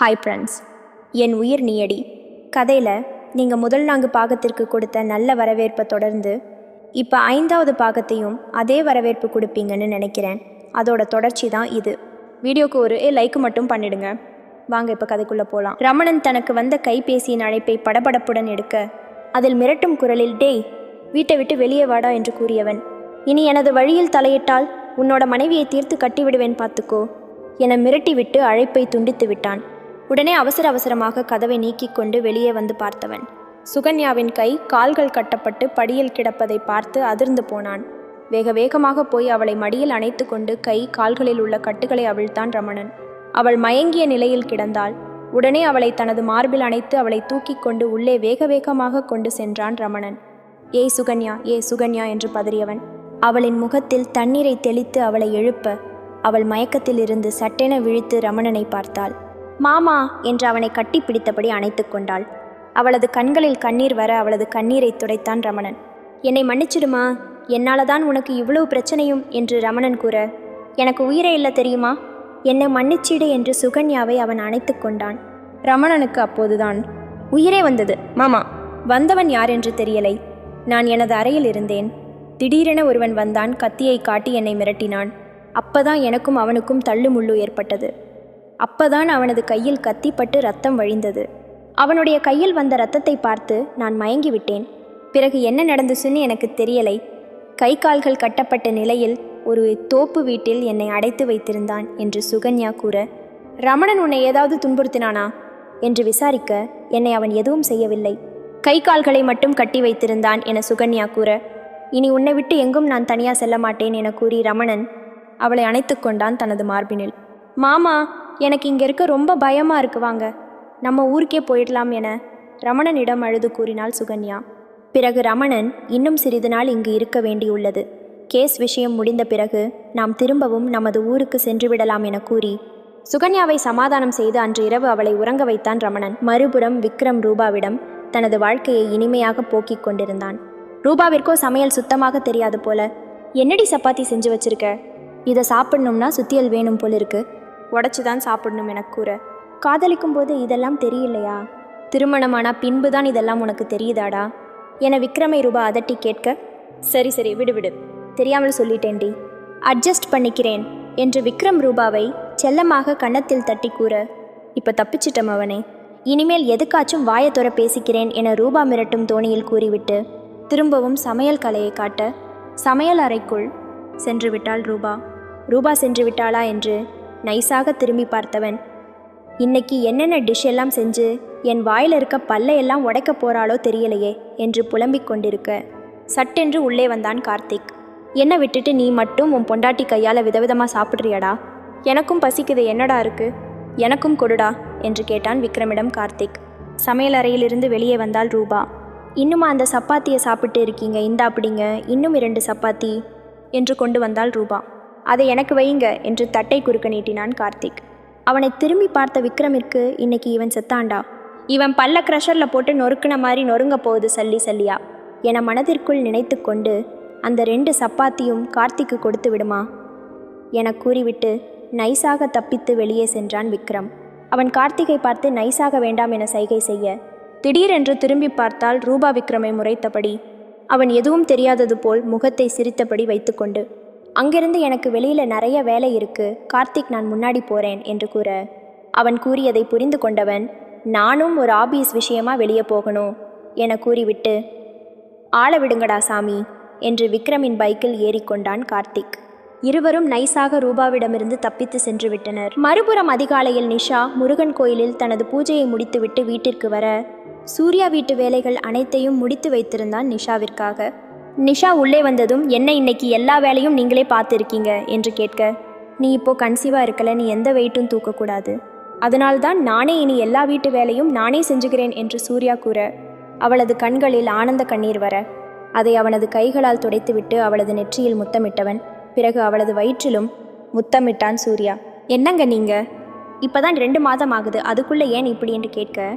Hi friends என் உயிர் நீயடி. கதையில் நீங்கள் முதல் நான்கு பாகத்திற்கு கொடுத்த நல்ல வரவேற்பை தொடர்ந்து இப்போ ஐந்தாவது பாகத்தையும் அதே வரவேற்பு கொடுப்பீங்கன்னு நினைக்கிறேன். அதோட தொடர்ச்சி தான் இது. வீடியோக்கு ஒரு லைக் மட்டும் பண்ணிடுங்க. வாங்க இப்போ கதைக்குள்ளே போகலாம் ரமணன் தனக்கு வந்த கைபேசியின் அழைப்பை படபடப்புடன் எடுக்க அதில் மிரட்டும் குரலில் டேய் வீட்டை விட்டு வெளியே வாடா என்று கூறியவன். இனி எனது வழியில் தலையிட்டால் உன்னோட மனைவியை தீர்த்து கட்டிவிடுவேன் பார்த்துக்கோ என மிரட்டிவிட்டு அழைப்பை துண்டித்து விட்டான். உடனே அவசர அவசரமாக கதவை நீக்கிக் கொண்டு வெளியே வந்து பார்த்தவன். சுகன்யாவின் கை கால்கள் கட்டப்பட்டு படியில் கிடப்பதை பார்த்து அதிர்ந்து போனான். வேக வேகமாக போய் அவளை மடியில் அணைத்து கொண்டு கை கால்களில் உள்ள கட்டுகளை அவிழ்த்தான் ரமணன். அவள் மயங்கிய நிலையில் கிடந்தாள். உடனே அவளை தனது மார்பில் அணைத்து அவளை தூக்கிக் கொண்டு உள்ளே வேக வேகமாக கொண்டு சென்றான் ரமணன். ஏய் சுகன்யா ஏ சுகன்யா என்று பதறியவன். அவளின் முகத்தில் தண்ணீரை தெளித்து அவளை எழுப்ப அவள் மயக்கத்தில் இருந்து சட்டென விழித்து ரமணனை பார்த்தாள். மாமா என்று அவனை கட்டி பிடித்தபடி அணைத்து கொண்டாள். அவளது கண்களில் கண்ணீர் வர அவளது கண்ணீரை துடைத்தான் ரமணன். என்னை மன்னிச்சிடுமா? என்னால தான் உனக்கு இவ்வளவு பிரச்சனையும்? என்று ரமணன் கூற. எனக்கு உயிரே இல்லை தெரியுமா? என்னை மன்னிச்சிடு என்று சுகன்யாவை அவன் அணைத்து கொண்டான். ரமணனுக்கு அப்போதுதான் உயிரே வந்தது. மாமா வந்தவன் யார் என்று தெரியலை. நான் எனது அறையில் இருந்தேன். திடீரென ஒருவன் வந்தான் கத்தியை காட்டி என்னை மிரட்டினான். அப்பதான் எனக்கும் அவனுக்கும் தள்ளுமுள்ளு ஏற்பட்டது. அப்பதான் அவனது கையில் கத்திப்பட்டு ரத்தம் வழிந்தது. அவனுடைய கையில் வந்த ரத்தத்தை பார்த்து நான் மயங்கி விட்டேன் பிறகு என்ன நடந்துச்சுன்னு எனக்கு தெரியலை. கை கால்கள் கட்டப்பட்ட நிலையில் ஒரு தோப்பு வீட்டில் என்னை அடைத்து வைத்திருந்தான் என்று சுகன்யா கூற ரமணன் உன்னை ஏதாவது துன்புறுத்தினானா? என்று விசாரிக்க என்னை அவன் எதுவும் செய்யவில்லை. கை கால்களை மட்டும் கட்டி வைத்திருந்தான் என சுகன்யா கூற இனி உன்னை விட்டு எங்கும் நான் தனியா செல்ல மாட்டேன் என கூறி ரமணன் அவளை அணைத்து கொண்டான் தனது மார்பினில். மாமா எனக்கு இங்கே இருக்க ரொம்ப பயமாக இருக்கு வாங்க. நம்ம ஊருக்கே போயிடலாம் என ரமணனிடம் அழுது கூறினாள் சுகன்யா. பிறகு ரமணன் இன்னும் சிறிது நாள் இங்கு இருக்க வேண்டியுள்ளது. கேஸ் விஷயம் முடிந்த பிறகு நாம் திரும்பவும் நமது ஊருக்கு சென்று விடலாம் என கூறி சுகன்யாவை சமாதானம் செய்து அன்று இரவு அவளை உறங்க வைத்தான் ரமணன். மறுபுறம் விக்ரம் ரூபாவிடம் தனது வாழ்க்கையை இனிமையாக போக்கிக் கொண்டிருந்தான். ரூபாவிற்கோ சமையல் சுத்தமாக தெரியாது போல என்னடி சப்பாத்தி செஞ்சு வச்சிருக்க? இதை சாப்பிடணும்னா சுத்தியல் வேணும் போல இருக்குது உடச்சி தான் சாப்பிடணும் என கூற காதலிக்கும் போது இதெல்லாம் தெரியலையா? திருமணமானா பின்பு தான் இதெல்லாம் உனக்கு தெரியுதாடா? என விக்ரமை ரூபா அதட்டி கேட்க சரி சரி விடு விடு. தெரியாமல் சொல்லிட்டேன்டி. அட்ஜஸ்ட் பண்ணிக்கிறேன் என்று விக்ரம் ரூபாவை செல்லமாக கன்னத்தில் தட்டி கூற இப்போ தப்பிச்சிட்டம் அவனே இனிமேல் எதுக்காச்சும் வாயத்துற பேசிக்கிறேன் என ரூபா மிரட்டும் தோணியில் கூறிவிட்டு திரும்பவும் சமையல் கலையை காட்ட சமையல் அறைக்குள் சென்று விட்டாள் ரூபா. ரூபா சென்று விட்டாளா என்று நைஸாக திரும்பி பார்த்தவன். இன்னைக்கு என்னென்ன டிஷ் எல்லாம் செஞ்சு என் வாயில் இருக்க பல்லையெல்லாம் உடைக்க போகிறாளோ தெரியலையே என்று புலம்பிக் கொண்டிருக்க சட்டென்று உள்ளே வந்தான் கார்த்திக். என்ன விட்டுட்டு நீ மட்டும் உன் பொண்டாட்டி கையால் விதவிதமாக சாப்பிட்றியடா? எனக்கும் பசிக்குது என்னடா இருக்கு? எனக்கும் கொடுடா என்று கேட்டான் விக்ரமிடம் கார்த்திக். சமையலறையிலிருந்து வெளியே வந்தால் ரூபா. இன்னுமா அந்த சப்பாத்தியை சாப்பிட்டு இருக்கீங்க இந்தா அப்படிங்க இன்னும் இரண்டு சப்பாத்தி என்று கொண்டு வந்தாள் ரூபா. அதை எனக்கு வையுங்க என்று தட்டை குறுக்க நீட்டினான் கார்த்திக். அவனை திரும்பி பார்த்த விக்ரமிற்கு இன்னைக்கு இவன் செத்தாண்டா? இவன் பல்ல க்ரஷரில் போட்டு நொறுக்கின மாதிரி நொறுங்க போகுது சல்லி சல்லியா? என மனதிற்குள் நினைத்து கொண்டு அந்த ரெண்டு சப்பாத்தியும் கார்த்திக்கு கொடுத்து விடுமா? என கூறிவிட்டு நைஸாக தப்பித்து வெளியே சென்றான் விக்ரம். அவன் கார்த்திகை பார்த்து நைஸாக வேண்டாம் என சைகை செய்ய திடீரென்று திரும்பி பார்த்தால் ரூபா விக்ரமை முறைத்தபடி அவன் எதுவும் தெரியாதது போல் முகத்தை சிரித்தபடி வைத்துக்கொண்டு அங்கிருந்து எனக்கு வெளியில் நிறைய வேலை இருக்கு. கார்த்திக் நான் முன்னாடி போகிறேன் என்று கூற. அவன் கூறியதை புரிந்து கொண்டவன் நானும் ஒரு ஆபீஸ் விஷயமா வெளியே போகணும் என கூறிவிட்டு ஆள விடுங்கடா சாமி என்று விக்ரமின் பைக்கில் ஏறிக்கொண்டான் கார்த்திக். இருவரும் நைஸாக ரூபாவிடமிருந்து தப்பித்து சென்று விட்டனர். மறுபுறம் அதிகாலையில் நிஷா முருகன் கோயிலில் தனது பூஜையை முடித்துவிட்டு வீட்டிற்கு வர சூர்யா வீட்டு வேலைகள் அனைத்தையும் முடித்து வைத்திருந்தான் நிஷாவிற்காக. நிஷா உள்ளே வந்ததும் என்ன இன்னைக்கு எல்லா வேலையும் நீங்களே பார்த்துருக்கீங்க? என்று கேட்க நீ இப்போ கன்சீவாக இருக்கல நீ எந்த வெயிட்டும் தூக்கக்கூடாது. அதனால்தான் நானே இனி எல்லா வீட்டு வேலையும் நானே செஞ்சுகிறேன் என்று சூர்யா கூற அவளது கண்களில் ஆனந்த கண்ணீர் வர அதை அவனது கைகளால் துடைத்துவிட்டு அவளது நெற்றியில் முத்தமிட்டவன் பிறகு அவளது வயிற்றிலும் முத்தமிட்டான் சூர்யா. என்னங்க நீங்க? இப்பதான் ரெண்டு மாதம் ஆகுது அதுக்குள்ள ஏன் இப்படி? என்று கேட்க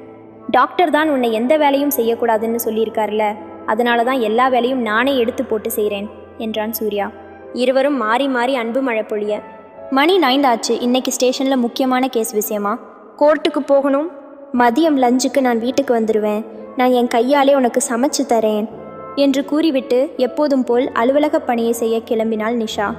டாக்டர் தான் உன்னை எந்த வேலையும் செய்யக்கூடாதுன்னு சொல்லியிருக்கார்ல அதனால தான் எல்லா வேலையும் நானே எடுத்து போட்டு செய்கிறேன் என்றான் சூர்யா. இருவரும் மாறி மாறி அன்பு மழை பொழிய மணி நைந்தாச்சு. இன்னைக்கு ஸ்டேஷனில் முக்கியமான கேஸ் விஷயமா? கோர்ட்டுக்கு போகணும்? மதியம் லஞ்சுக்கு நான் வீட்டுக்கு வந்துடுவேன் நான் என் கையாலே உனக்கு சமைச்சு தரேன் என்று கூறிவிட்டு எப்போதும் போல் அலுவலகப் பணியை செய்ய கிளம்பினாள் நிஷா.